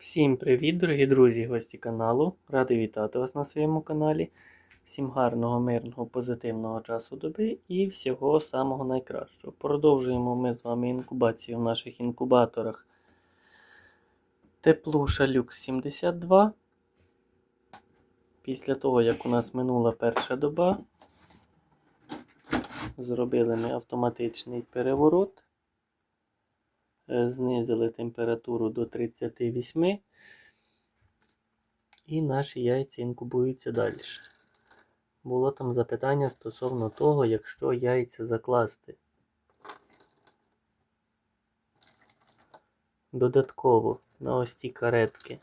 Всім привіт, дорогі друзі, гості каналу. Радий вітати вас на своєму каналі. Всім гарного, мирного, позитивного часу доби і всього самого найкращого. Продовжуємо ми з вами інкубацію в наших інкубаторах Теплуша Люкс 72. Після того, як у нас минула перша доба, зробили ми автоматичний переворот. Е, Знизили температуру до 38. І наші яйця інкубуються далі. Було там запитання стосовно того, якщо яйця закласти додатково на ось ті каретки,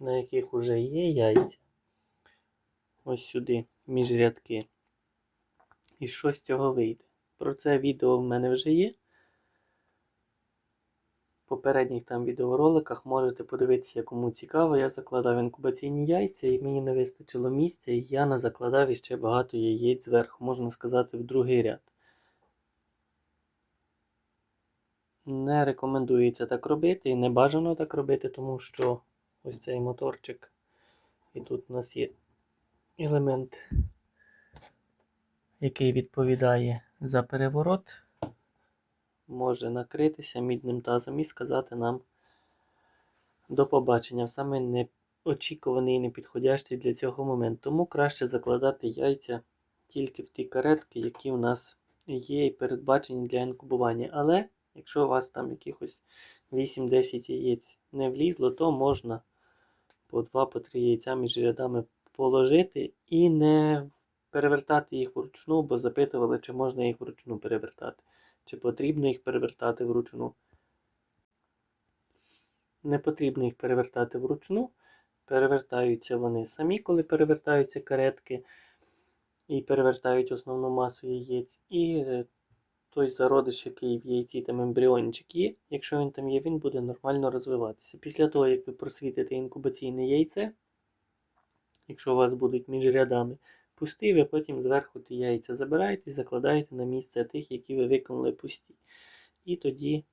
на яких вже є яйця, ось сюди, між рядки. І що з цього вийде? Про це відео в мене вже є. Попередніх там відеороликах можете подивитися, кому цікаво. Я закладав інкубаційні яйця, і мені не вистачило місця, і я назакладав іще багато яєць зверху, можна сказати, в другий ряд. Не рекомендується так робити і не бажано так робити, тому що ось цей моторчик, і тут у нас є елемент, який відповідає за переворот може накритися мідним тазом і сказати нам до побачення. Саме неочікуваний і непідходящий для цього момент. Тому краще закладати яйця тільки в ті каретки, які у нас є і передбачені для інкубування. Але якщо у вас там якихось 8-10 яєць не влізло, то можна по 2-3 яйця між рядами положити і не перевертати їх вручну, бо запитували, чи можна їх вручну перевертати чи потрібно їх перевертати вручну. Не потрібно їх перевертати вручну. Перевертаються вони самі, коли перевертаються каретки і перевертають основну масу яєць. І той зародиш, який в яйці там ембріончик є, якщо він там є, він буде нормально розвиватися. Після того, як ви просвітите інкубаційне яйце, якщо у вас будуть між рядами пусті, ви потім зверху ті яйця забираєте і закладаєте на місце тих, які ви виконали пусті. І тоді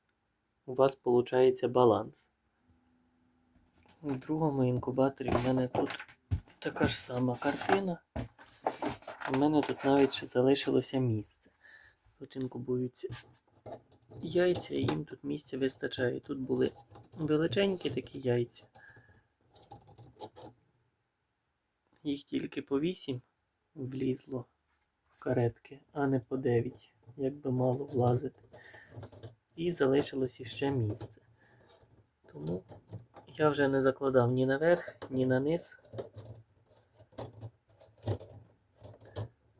у вас виходить баланс. У другому інкубаторі в мене тут така ж сама картина. У мене тут навіть ще залишилося місце. Тут інкубуються яйця, і їм тут місця вистачає. Тут були величенькі такі яйця. Їх тільки по 8 влізло в каретки, а не по 9, як би мало влазити. І залишилось іще місце. Тому я вже не закладав ні наверх, ні на низ.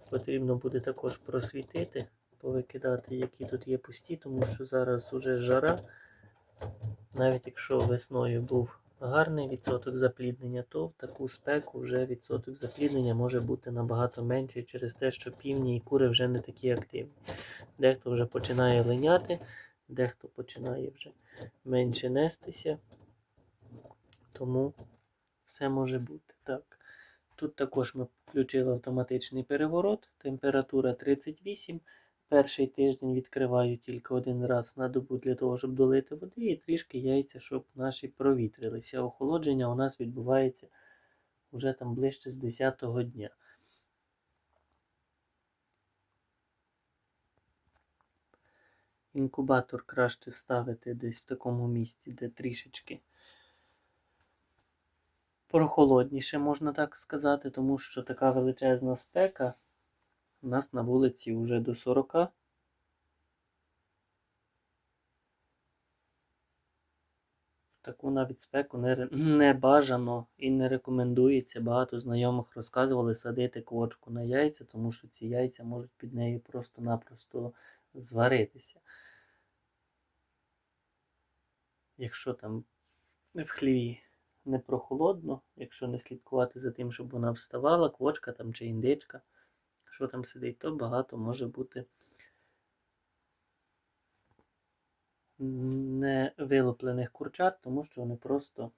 Потрібно буде також просвітити, повикидати, які тут є пусті, тому що зараз уже жара. Навіть якщо весною був гарний відсоток запліднення, то в таку спеку вже відсоток запліднення може бути набагато менший через те, що півні і кури вже не такі активні. Дехто вже починає линяти, дехто починає вже менше нестися. Тому все може бути. Так. Тут також ми включили автоматичний переворот, температура 38. Перший тиждень відкриваю тільки один раз на добу для того, щоб долити води, і трішки яйця, щоб наші провітрилися. Охолодження у нас відбувається вже там ближче з 10-го дня. Інкубатор краще ставити десь в такому місці, де трішечки прохолодніше, можна так сказати, тому що така величезна спека. У нас на вулиці вже до 40. Таку навіть спеку не, не бажано і не рекомендується. Багато знайомих розказували садити квочку на яйця, тому що ці яйця можуть під нею просто-напросто зваритися. Якщо там в хліві не прохолодно, якщо не слідкувати за тим, щоб вона вставала, квочка там чи індичка що там сидить, то багато може бути невилуплених курчат, тому що вони просто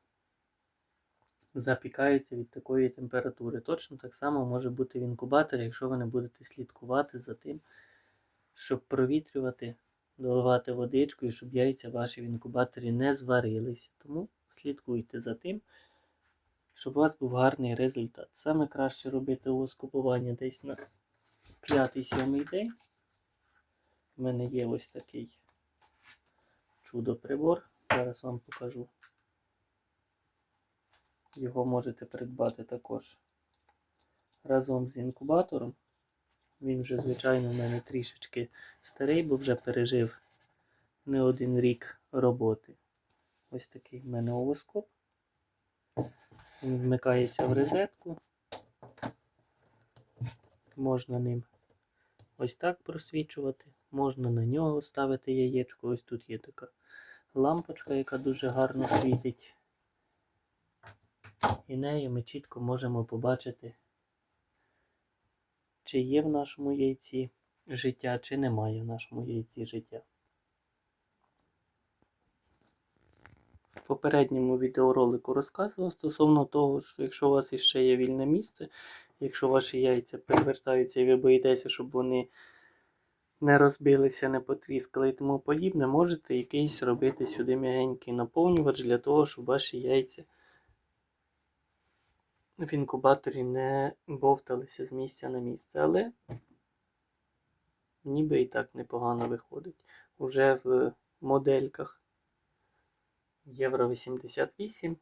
запікаються від такої температури. Точно так само може бути в інкубаторі, якщо ви не будете слідкувати за тим, щоб провітрювати, доливати водичку і щоб яйця ваші в інкубаторі не зварились. Тому слідкуйте за тим, щоб у вас був гарний результат. Саме краще робити воскупування десь на 5-7 день. У мене є ось такий чудо-прибор. Зараз вам покажу. Його можете придбати також разом з інкубатором. Він вже, звичайно, в мене трішечки старий, бо вже пережив не один рік роботи. Ось такий в мене овоскоп. Він вмикається в розетку. Можна ним ось так просвічувати, можна на нього ставити яєчко. Ось тут є така лампочка, яка дуже гарно світить. І нею ми чітко можемо побачити, чи є в нашому яйці життя, чи немає в нашому яйці життя. В попередньому відеоролику розказував стосовно того, що якщо у вас іще є вільне місце, якщо ваші яйця перевертаються і ви боїтеся, щоб вони не розбилися, не потріскали і тому подібне, можете якийсь робити сюди м'ягенький наповнювач для того, щоб ваші яйця в інкубаторі не бовталися з місця на місце. Але ніби і так непогано виходить. Уже в модельках Євро 88.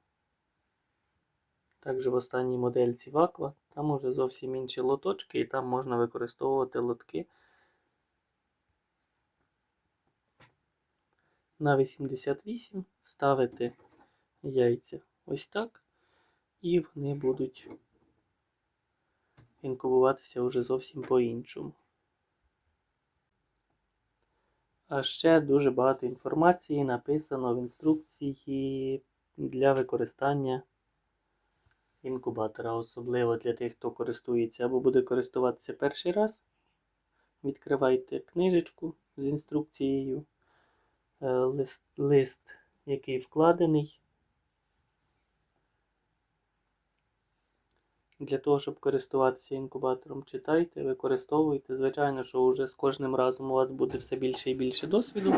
Також в останній модельці в. Там уже зовсім інші лоточки, і там можна використовувати лотки на 88, ставити яйця ось так, і вони будуть інкубуватися вже зовсім по-іншому. А ще дуже багато інформації написано в інструкції для використання інкубатора, особливо для тих, хто користується або буде користуватися перший раз. Відкривайте книжечку з інструкцією, е, лист, лист який вкладений. Для того, щоб користуватися інкубатором, читайте, використовуйте. Звичайно, що вже з кожним разом у вас буде все більше і більше досвіду.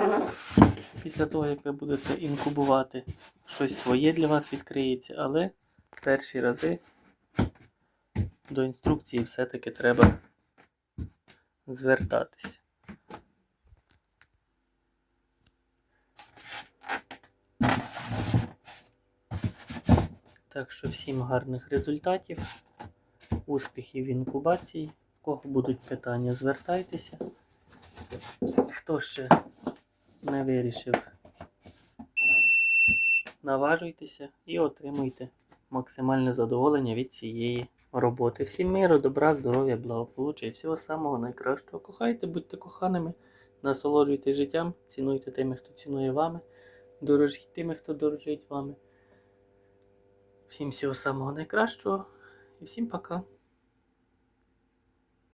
Після того, як ви будете інкубувати, щось своє для вас відкриється, але перші рази до інструкції все-таки треба звертатись. Так що всім гарних результатів, успіхів в інкубації. В кого будуть питання, звертайтеся. Хто ще не вирішив, наважуйтеся і отримуйте максимальне задоволення від цієї роботи. Всім миру, добра, здоров'я, благополуччя і всього самого найкращого. Кохайте, будьте коханими, насолоджуйтесь життям, цінуйте тими, хто цінує вами, дорожіть тими, хто дорожить вами. Всім всього самого найкращого і всім пока.